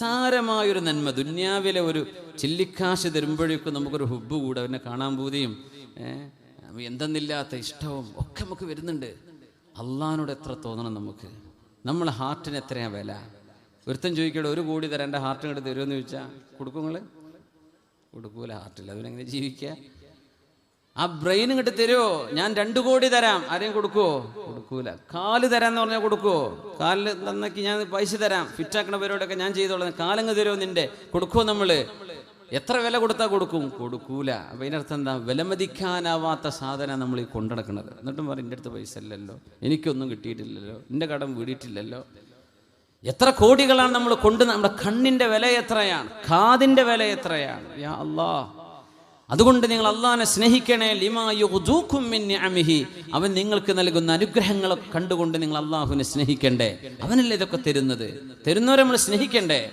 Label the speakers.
Speaker 1: നിസ്സാരമായൊരു നന്മ. ദുന്യാവിലെ ഒരു ചില്ലിക്കാശ് തരുമ്പോഴേക്കും നമുക്കൊരു ഹുബ് കൂടെ അവനെ കാണാൻ പോവുകയും എന്തെന്നില്ലാത്ത ഇഷ്ടവും ഒക്കെ നമുക്ക് വരുന്നുണ്ട്. അള്ളഹാനോട് എത്ര തോന്നണം നമുക്ക്? നമ്മളെ ഹാർട്ടിന് എത്രയാ വില? ഒരുത്തൻ ചോദിക്കട്ടെ ഒരു കോടി തരാൻ എന്റെ ഹാർട്ടിന് എടുത്ത് തരുമെന്ന് ചോദിച്ചാൽ കൊടുക്കും കൊടുക്കൂല ഹാർട്ടില്ല. അവനെങ്ങനെ ജീവിക്കുക ആ ബ്രെയിൻ ഇങ്ങോട്ട് തരുമോ ഞാൻ രണ്ടു കോടി തരാം. ആരെയും കൊടുക്കുവോ? കൊടുക്കൂല. കാൽ തരാന്ന് പറഞ്ഞാൽ കൊടുക്കുവോ? കാലിൽ തന്നേക്ക് ഞാൻ പൈസ തരാം. ഫിറ്റാക്കണ പരിപാടിയൊക്കെ ഞാൻ ചെയ്തോളാം. കാലങ്ങ് തരുമോ നിന്റെ? കൊടുക്കുവോ നമ്മൾ? എത്ര വില കൊടുത്താൽ കൊടുക്കും? കൊടുക്കൂല. അപ്പൊ ഇതിനർത്ഥം എന്താ? വിലമതിക്കാനാവാത്ത സാധനം നമ്മൾ ഈ കൊണ്ടുനടക്കുന്നത് എന്നിട്ടും പറയും എന്റെ അടുത്ത് പൈസ ഇല്ലല്ലോ. എനിക്കൊന്നും കിട്ടിയിട്ടില്ലല്ലോ. എന്റെ കടം വീടിയിട്ടില്ലല്ലോ. എത്ര കോടികളാണ് നമ്മൾ കൊണ്ട് നമ്മുടെ കണ്ണിന്റെ വില എത്രയാണ്? കാതിന്റെ വില എത്രയാണ്? യാ അല്ലാ അതുകൊണ്ട് നിങ്ങൾ അള്ളാഹാനെ സ്നേഹിക്കണേ. ലിമാ യുഗ്ദൂക്കും മിൻ നിഅമിഹി. അവൻ നിങ്ങൾക്ക് നൽകുന്ന അനുഗ്രഹങ്ങൾ കണ്ടുകൊണ്ട് നിങ്ങൾ അള്ളാഹുവിനെ സ്നേഹിക്കണ്ടേ. അവനല്ലേ ഇതൊക്കെ തരുന്നത്? തരുന്നവരെ നമ്മൾ സ്നേഹിക്കണ്ടേ?